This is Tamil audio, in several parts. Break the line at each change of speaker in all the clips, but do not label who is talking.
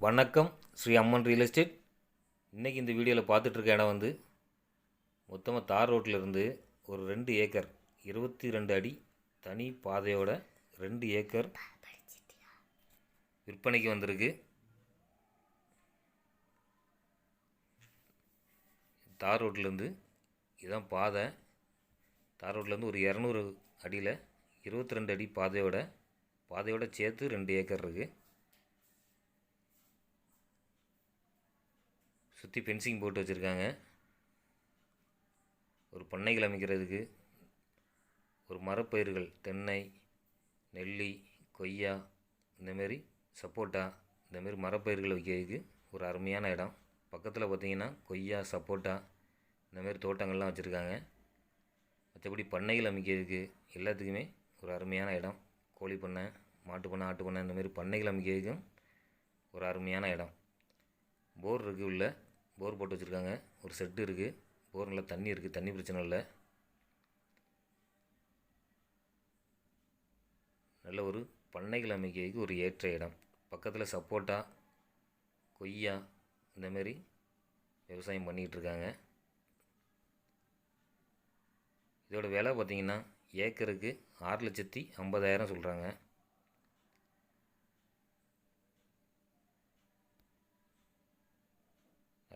வணக்கம் ஸ்ரீ அம்மன் ரியல் எஸ்டேட் இன்றைக்கி இந்த வீடியோவில் பார்த்துட்ருக்க இடம் வந்து மொத்தமாக தார் ரோட்டில் இருந்து ஒரு ரெண்டு ஏக்கர் இருபத்தி ரெண்டு அடி தனி பாதையோட ரெண்டு ஏக்கர் விற்பனைக்கு வந்திருக்கு. தார் ரோட்லேருந்து இதுதான் பாதை. தார் ரோட்லேருந்து ஒரு இரநூறு அடியில் இருபத்தி ரெண்டு அடி பாதையோட பாதையோட சேர்த்து ரெண்டு ஏக்கர் இருக்குது சுற்றி ஃபென்சிங் போட்டு வச்சுருக்காங்க. ஒரு பண்ணைகள் அமைக்கிறதுக்கு ஒரு மரப்பயிர்கள் தென்னை நெல்லி கொய்யா இந்தமாரி சப்போட்டா இந்தமாரி மரப்பயிர்கள் வைக்கிறதுக்கு ஒரு அருமையான இடம். பக்கத்தில் பார்த்தீங்கன்னா கொய்யா சப்போட்டா இந்தமாரி தோட்டங்கள்லாம் வச்சுருக்காங்க. மற்றபடி பண்ணைகள் அமைக்கிறதுக்கு எல்லாத்துக்குமே ஒரு அருமையான இடம். கோழி பண்ணை மாட்டு பண்ணை ஆட்டு பண்ணை இந்தமாரி பண்ணைகள் அமைக்கிறதுக்கும் ஒரு அருமையான இடம். போர் இருக்குது உள்ள. போர் போட்டு வச்சுருக்காங்க. ஒரு செட்டு இருக்குது போர் நல்லா தண்ணி இருக்குது தண்ணி பிரச்சனை இல்லை. நல்ல ஒரு பண்ணைகள் அமைக்கிறதுக்கு ஒரு ஏற்ற இடம். பக்கத்தில் சப்போட்டா கொய்யா இந்தமாரி விவசாயம் பண்ணிகிட்ருக்காங்க இதோட விலை பார்த்திங்கன்னா ஏக்கருக்கு ஆறு லட்சத்தி ஐம்பதாயிரம் சொல்கிறாங்க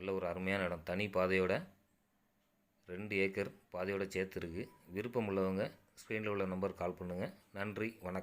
நல்ல ஒரு அருமையான இடம். தனி பாதையோட ரெண்டு ஏக்கர் பாதையோட சேர்த்து இருக்குது விருப்பம் உள்ளவங்க ஸ்க்ரீனில் உள்ள நம்பர் கால் பண்ணுங்கள் நன்றி வணக்கம்.